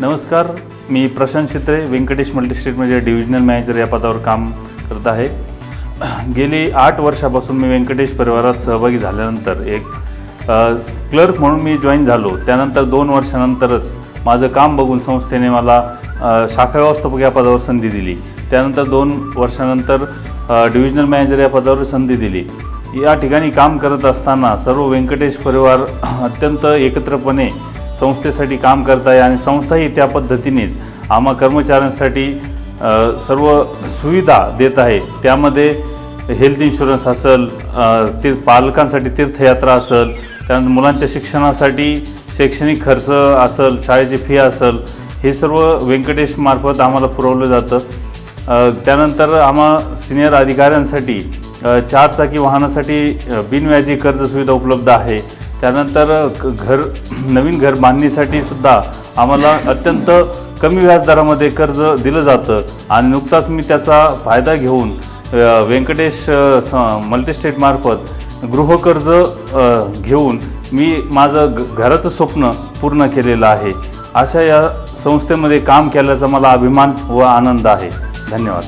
नमस्कार मी प्रशांत शित्रे व्यंकटेश मल्टीस्टेटमध्ये डिव्हिजनल मॅनेजर या पदावर काम करत आहे. गेली आठ वर्षापासून मी व्यंकटेश परिवारात सहभागी झाल्यानंतर एक क्लर्क म्हणून मी जॉईन झालो. त्यानंतर दोन वर्षानंतरच माझं काम बघून संस्थेने मला शाखा व्यवस्थापक या पदावर संधी दिली. त्यानंतर दोन वर्षानंतर डिव्हिजनल मॅनेजर या पदावर संधी दिली. या ठिकाणी काम करत असताना सर्व व्यंकटेश परिवार अत्यंत एकत्रपणे संस्थेसाठी काम करत आहे आणि संस्थाही त्या पद्धतीनेच आम्हा कर्मचाऱ्यांसाठी सर्व सुविधा देत आहे. त्यामध्ये हेल्थ इन्शुरन्स असेल ती पालकांसाठी तीर्थयात्रा असेल त्यानंतर मुलांच्या शिक्षणासाठी शैक्षणिक खर्च असेल शाळेची फी असेल हे सर्व व्यंकटेशमार्फत आम्हाला पुरवलं जातं. त्यानंतर आम्हा सिनियर अधिकाऱ्यांसाठी चारचाकी वाहनासाठी बिनव्याजी कर्ज सुविधा उपलब्ध आहे. त्यानंतर क- घर नवीन घर बांधणीसाठी सुद्धा आम्हाला अत्यंत कमी व्याजदरामध्ये कर्ज दिलं जातं आणि नुकताच मी त्याचा फायदा घेऊन व्यंकटेश स मल्टीस्टेटमार्फत गृहकर्ज घेऊन मी माझं घराचं स्वप्न पूर्ण केलेलं आहे. अशा या संस्थेमध्ये काम केल्याचा मला अभिमान व आनंद आहे. धन्यवाद.